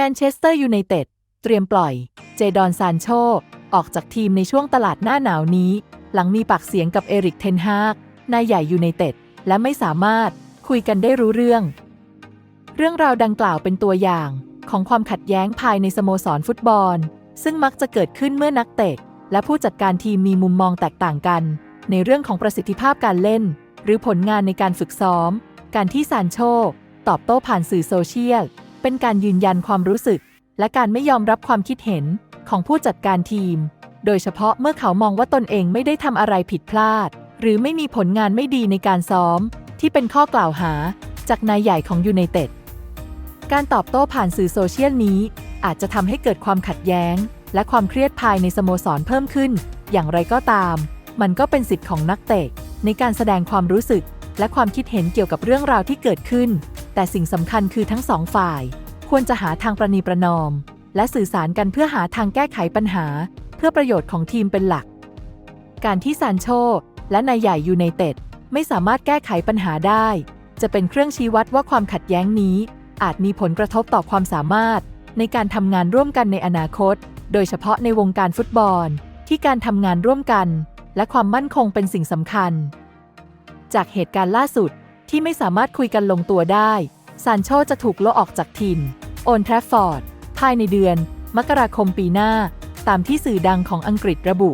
แมนเชสเตอร์ยูไนเต็ดเตรียมปล่อย เจดอนซานโช ออกจากทีมในช่วงตลาดหน้าหนาวนี้ หลังมีปากเสียงกับเอริกเทนฮากนายใหญ่ยูไนเต็ดและไม่สามารถคุยกันได้รู้เรื่อง เรื่องราวดังกล่าวเป็นตัวอย่างของความขัดแย้งภายในสโมสรฟุตบอล ซึ่งมักจะเกิดขึ้นเมื่อนักเตะและผู้จัดการทีมมีมุมมองแตกต่างกัน ในเรื่องของประสิทธิภาพการเล่น หรือผลงานในการฝึกซ้อม การที่ซานโช ตอบโต้ผ่านสื่อโซเชียล เป็นการยืนยันความรู้สึก และการไม่ยอมรับความคิดเห็นของผู้จัดการทีม โดยเฉพาะเมื่อเขามองว่าตนเองไม่ได้ทำอะไรผิดพลาด หรือไม่มีผลงานไม่ดีในการซ้อม ที่เป็นข้อกล่าวหา จากนายใหญ่ของยูไนเต็ด การตอบโต้ผ่านสื่อโซเชียลนี้ อาจจะทำให้เกิดความขัดแย้ง และความเครียดภายในสโมสรเพิ่มขึ้น อย่างไรก็ตาม มันก็เป็นสิทธิ์ของนักเตะในการแสดงความรู้สึก และความคิดเห็นเกี่ยวกับเรื่องราวที่เกิดขึ้น แต่สิ่งสำคัญคือทั้งสองฝ่าย ควรจะหาทางประนีประนอม และสื่อสารกันเพื่อหาทางแก้ไขปัญหา เพื่อประโยชน์ของทีมเป็นหลัก การที่ซานโช และนายใหญ่ยูไนเต็ดไม่สามารถแก้ไขปัญหาได้ จะเป็นเครื่องชี้วัดว่าความขัดแย้งนี้ อาจมีผลกระทบต่อความสามารถ ในการทำงานร่วมกันในอนาคต โดยเฉพาะในวงการฟุตบอล ที่การทำงานร่วมกัน และความมั่นคงเป็นสิ่งสำคัญ จากเหตุการณ์ล่าสุด ที่ไม่สามารถคุยกันลงตัวได้ซานโชจะถูกโลออกจากทีมโอนแทรฟฟอร์ดภายในเดือน มกราคมปีหน้า ตามที่สื่อดังของอังกฤษระบุ